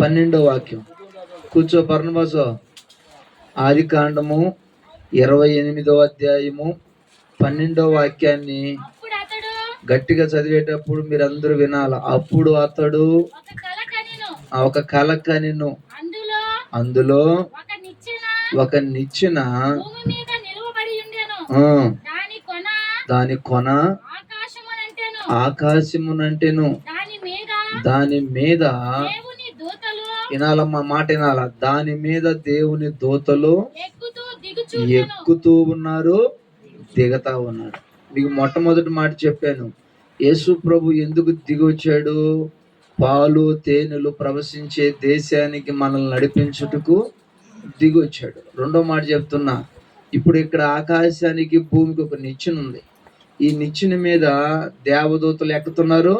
పన్నెండో వాక్యం. కూర్చో పర్ణబాసో. ఆది కాండము ఇరవై ఎనిమిదో అధ్యాయము పన్నెండో వాక్యాన్ని గట్టిగా చదివేటప్పుడు మీరందరూ వినాల? అప్పుడు అతడు ఒక కల కనెను అందులో ఒక నిచ్చెన దాని కొన ఆకాశమునంటేను. దాని మీద దాని మీద దేవుని దూతలు వినాలమ్మా మాట వినాల? దాని మీద దేవుని దూతలు ఎక్కుతూ ఉన్నారు దిగతా ఉన్నారు. మీకు మొట్టమొదటి మాట చెప్పాను. యేసు ప్రభు ఎందుకు దిగి వచ్చాడు పాలు తేనెలు ప్రవశించే దేశానికి మనల్ని నడిపించుటకు దిగి వచ్చాడు రెండో మాట చెప్తున్నా. ఇప్పుడు ఇక్కడ ఆకాశానికి భూమికి ఒక నిచ్చెన ఉంది. ఈ నిచ్చెన మీద దేవదూతలు ఎక్కుతున్నారు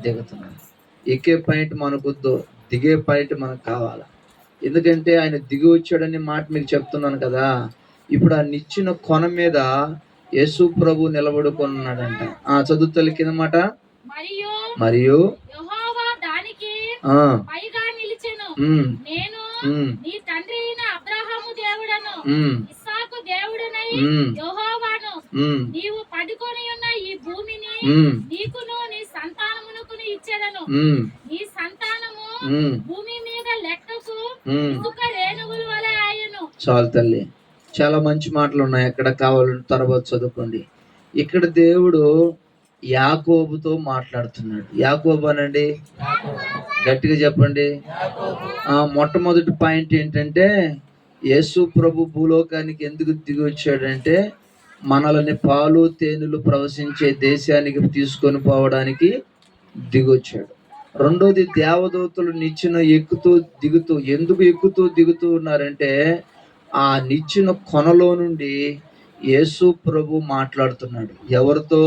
దిగుతున్నారు. ఎక్కే పాయింట్ మనకొద్దు. దిగే పాయింట్ మనకు కావాలా? ఎందుకంటే ఆయన దిగి వచ్చాడనే మాట మీకు చెప్తున్నాను కదా. ఇప్పుడు ఆ నిచ్చిన కొన మీద యేసు ప్రభు నిలబడుకున్నాడంట ఆ చదువుతల కింద మాట? మరియు నేను నీ తండ్రి అయిన అబ్రహాము దేవుడను ఉమ్, ఇస్సాకు దేవుడనై ఉమ్, యెహోవాను ఉమ్, నీవు పడుకొని ఉన్న ఈ భూమిని నీకును నీ సంతానమునకును ఇచ్చేదను. భూమి మీద లెక్కకు. ఇసుక రేణువుల వలె ఆయను చాలు తల్లి. చాలా మంచి మాటలు ఉన్నాయి ఎక్కడ కావాలంటే తర్వాత చదువుకోండి. ఇక్కడ దేవుడు యాకోబుతో మాట్లాడుతున్నాడు. యాకోబు అనండి. గట్టిగా చెప్పండి. ఆ మొట్టమొదటి పాయింట్ ఏంటంటే యేసు ప్రభు భూలోకానికి ఎందుకు దిగి వచ్చాడంటే మనల్ని పాలు తేనెలు ప్రవశించే దేశానికి తీసుకొని పోవడానికి దిగొచ్చాడు రెండోది దేవదూతలు నిచ్చిన ఎక్కుతూ దిగుతూ ఎందుకు ఎక్కుతూ దిగుతూ ఉన్నారంటే ఆ నిచ్చిన కొనలో నుండి యేసు ప్రభు మాట్లాడుతున్నాడు. ఎవరితో?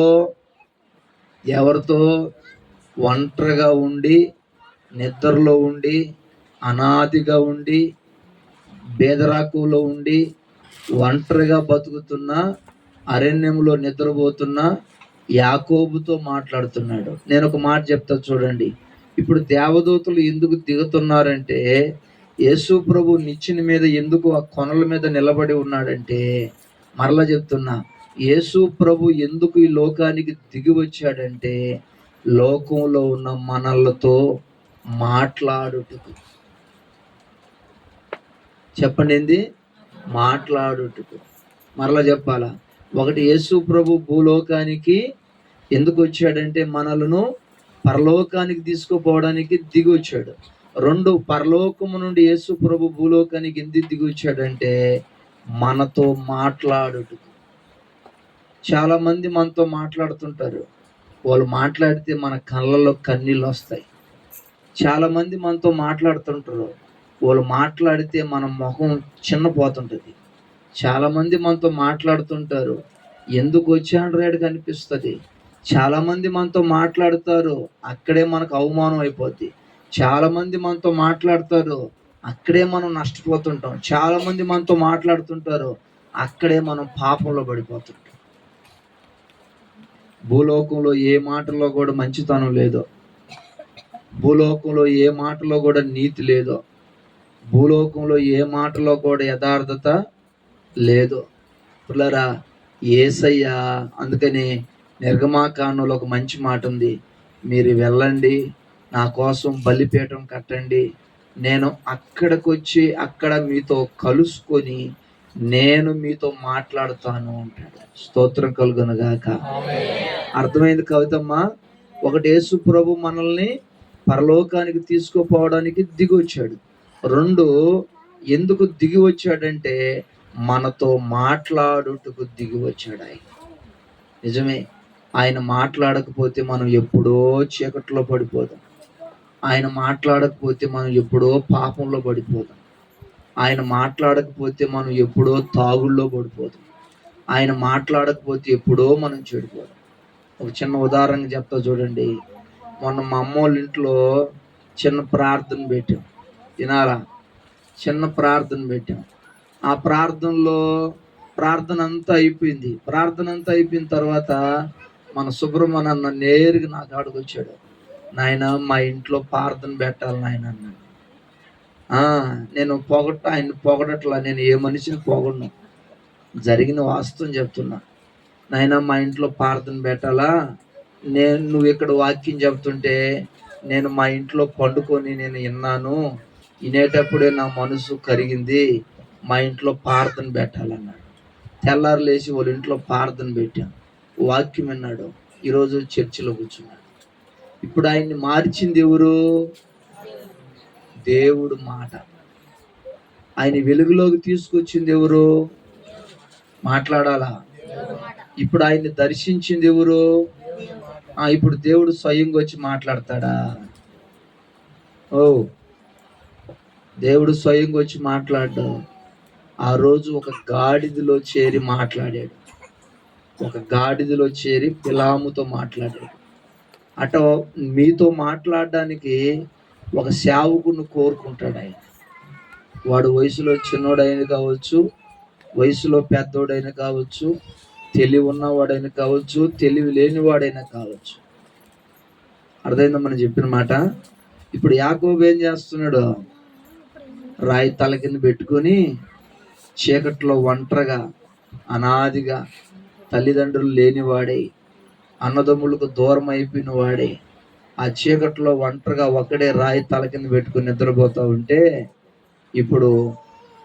ఎవరితో? ఒంటరిగా ఉండి నిద్రలో ఉండి అనాదిగా ఉండి బేదరాకులో ఉండి ఒంటరిగా బతుకుతున్న అరణ్యంలో నిద్రపోతున్న యాకోబుతో మాట్లాడుతున్నాడు. నేను ఒక మాట చెప్తా చూడండి. ఇప్పుడు దేవదూతలు ఎందుకు దిగుతున్నారంటే యేసు ప్రభు నిచ్చిన మీద ఎందుకు ఆ కొనల మీద నిలబడి ఉన్నాడంటే మరలా చెప్తున్నా యేసు ప్రభు ఎందుకు ఈ లోకానికి దిగి వచ్చాడంటే లోకంలో ఉన్న మనలతో మాట్లాడుటకు. చెప్పండి ఏంది? మాట్లాడుటకు. మరలా చెప్పాలా? ఒకటి యేసు ప్రభు భూలోకానికి ఎందుకు వచ్చాడంటే మనలను పరలోకానికి తీసుకుపోవడానికి దిగి వచ్చాడు రెండు పరలోకము నుండి యేసు ప్రభు భూలోకానికి ఎందుకు దిగి వచ్చాడంటే మనతో మాట్లాడుట. చాలామంది మనతో మాట్లాడుతుంటారు. వాళ్ళు మాట్లాడితే మన కళ్ళలో కన్నీళ్ళు వస్తాయి చాలామంది మనతో మాట్లాడుతుంటారు. వాళ్ళు మాట్లాడితే మన ముఖం చిన్నపోతుంటుంది. చాలామంది మనతో మాట్లాడుతుంటారు. ఎందుకు వచ్చాడు రేడు కనిపిస్తుంది. చాలా మంది మనతో మాట్లాడతారు అక్కడే మనకు అవమానం అయిపోద్ది. చాలా మంది మనతో మాట్లాడతారు అక్కడే మనం నష్టపోతుంటాం. చాలా మంది మనతో మాట్లాడుతుంటారు అక్కడే మనం పాపంలో పడిపోతుంటాం. భూలోకంలో ఏ మాటలో కూడా మంచితనం లేదో. భూలోకంలో ఏ మాటలో కూడా నీతి లేదో. భూలోకంలో ఏ మాటలో కూడా యథార్థత లేదు. పిల్లరా ఏసయ్య అందుకని నిర్గమాకాండంలో ఒక మంచి మాట ఉంది. మీరు వెళ్ళండి. నా కోసం బలిపీఠం కట్టండి. నేను అక్కడికి వచ్చి అక్కడ మీతో కలుసుకొని నేను మీతో మాట్లాడుతాను అంటాడు. స్తోత్రం కలుగునుగాక అర్థమైంది కవితమ్మా? ఒకటి యేసు ప్రభు మనల్ని పరలోకానికి తీసుకుపోవడానికి దిగి వచ్చాడు రెండు ఎందుకు దిగి వచ్చాడంటే మనతో మాట్లాడుటకు దిగి వచ్చాడు ఆయన నిజమే. ఆయన మాట్లాడకపోతే మనం ఎప్పుడో చీకట్లో పడిపోదాం ఆయన మాట్లాడకపోతే మనం ఎప్పుడో పాపంలో పడిపోదాం ఆయన మాట్లాడకపోతే మనం ఎప్పుడో తాగుల్లో పడిపోతాం. ఆయన మాట్లాడకపోతే ఎప్పుడో మనం చెడిపోదాం ఒక చిన్న ఉదాహరణ చెప్తా చూడండి. మొన్న మా అమ్మ వాళ్ళ ఇంట్లో చిన్న ప్రార్థన పెట్టాం. వినాలా? చిన్న ప్రార్థన పెట్టాం. ఆ ప్రార్థనలో ప్రార్థన అంతా అయిపోయింది. ప్రార్థన అంతా అయిపోయిన తర్వాత మన సుబ్రహ్మణ్య నేరుగా నా కాడికి వచ్చాడు. నాయన మా ఇంట్లో పార్థన పెట్టాలి నాయన అన్నాడు. నేను పొగట్ట ఆయన పొగడట్లా నేను ఏ మనిషిని పొగడను. జరిగిన వాస్తవం చెప్తున్నా. నాయన మా ఇంట్లో ప్రార్థన పెట్టాలా? నేను నువ్వు ఇక్కడ వాక్యం చెప్తుంటే నేను మా ఇంట్లో పండుకొని నేను విన్నాను. వినేటప్పుడే నా మనసు కరిగింది. మా ఇంట్లో ప్రార్థన పెట్టాలన్నాడు. తెల్లారు లేచి వాళ్ళ ఇంట్లో ప్రార్థన పెట్టాను. వాక్యం విన్నాడు ఈరోజు చర్చిలో కూర్చున్నాడు. ఇప్పుడు ఆయన్ని మార్చింది ఎవరు? దేవుడు మాట. ఆయన వెలుగులోకి తీసుకొచ్చింది ఎవరు? మాట్లాడాలా? ఇప్పుడు ఆయన్ని దర్శించింది ఎవరు? ఇప్పుడు దేవుడు స్వయంగా వచ్చి మాట్లాడతాడా? ఓ దేవుడు స్వయంగా వచ్చి మాట్లాడ్డా ఆ రోజు ఒక గాడిదిలో చేరి మాట్లాడాడు. ఒక గాడిదలో చేరి పిలాముతో మాట్లాడాడు. అట మీతో మాట్లాడడానికి ఒక సేవకుని కోరుకుంటాడు ఆయన. వాడు వయసులో చిన్నోడైన కావచ్చు వయసులో పెద్దోడైన కావచ్చు తెలివి ఉన్నవాడైనా కావచ్చు తెలివి లేనివాడైనా కావచ్చు. అర్థమైందా మనం చెప్పిన మాట? ఇప్పుడు యాకోబు ఏం చేస్తున్నాడు? రాయి తల కింద పెట్టుకొని చీకట్లో ఒంటరిగా అనాదిగా తల్లిదండ్రులు లేనివాడే అన్నదమ్ములకు దూరం అయిపోయిన వాడే ఆ చీకట్లో ఒంటరిగా ఒక్కడే రాయి తల కింద పెట్టుకుని నిద్రపోతూ ఉంటే ఇప్పుడు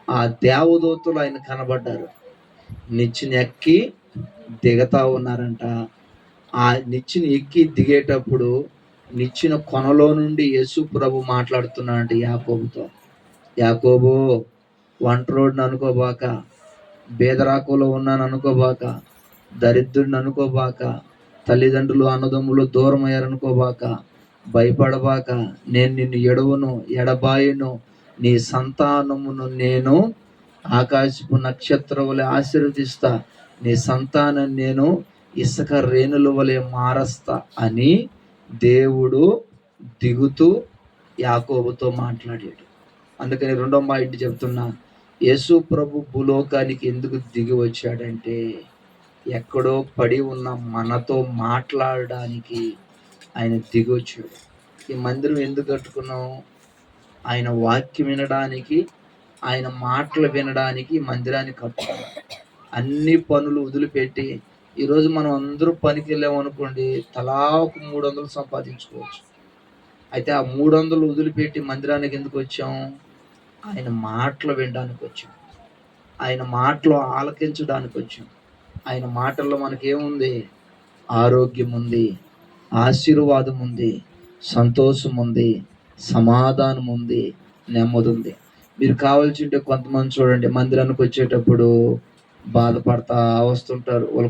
ఆ దేవదూతలు ఆయన కనబడ్డారు. నిచ్చిన ఎక్కి దిగతా ఉన్నారంట. ఆ నిచ్చిన ఎక్కి దిగేటప్పుడు నిచ్చిన కొనలో నుండి యేసు ప్రభు మాట్లాడుతున్నాడంట యాకోబుతో. యాకోబు ఒంటరోడ్ని అనుకోబాక బేదరాకులో ఉన్నాను అనుకోబాక దరిద్రుడిని అనుకోబాక తల్లిదండ్రులు అన్నదమ్ములు దూరం అయ్యారనుకోబాక భయపడబాక నేను నిన్ను ఎడవను ఎడబాయును నీ సంతానమును నేను ఆకాశపు నక్షత్రం వలె ఆశీర్వదిస్తా నీ సంతానం నేను ఇసుక రేణుల వలె మారస్తా అని దేవుడు దిగుతూ యాకోబుతో మాట్లాడాడు. అందుకని రెండో మా ఇంటి చెప్తున్నా యేసు ప్రభు భూలోకానికి ఎందుకు దిగి వచ్చాడంటే ఎక్కడో పడి ఉన్న మనతో మాట్లాడడానికి ఆయన దిగొచ్చాడు. ఈ మందిరం ఎందుకు కట్టుకున్నాం ఆయన వాక్యం వినడానికి ఆయన మాటలు వినడానికి మందిరాన్ని కట్టుకున్నాం అన్ని పనులు వదిలిపెట్టి ఈరోజు మనం అందరూ పనికి వెళ్ళాం అనుకోండి తలా ఒక మూడు వందలు సంపాదించుకోవచ్చు. అయితే ఆ మూడు వందలు వదిలిపెట్టి మందిరానికి ఎందుకు వచ్చాం? ఆయన మాటలు వినడానికి వచ్చాం ఆయన మాటలు ఆలకించడానికి వచ్చాం ఆయన మాటల్లో మనకేముంది? ఆరోగ్యం ఉంది ఆశీర్వాదం ఉంది సంతోషం ఉంది సమాధానం ఉంది నెమ్మది ఉంది మీరు కావాల్సి ఉంటే కొంతమంది చూడండి మందిరానికి వచ్చేటప్పుడు బాధపడతా వస్తుంటారు. వాళ్ళ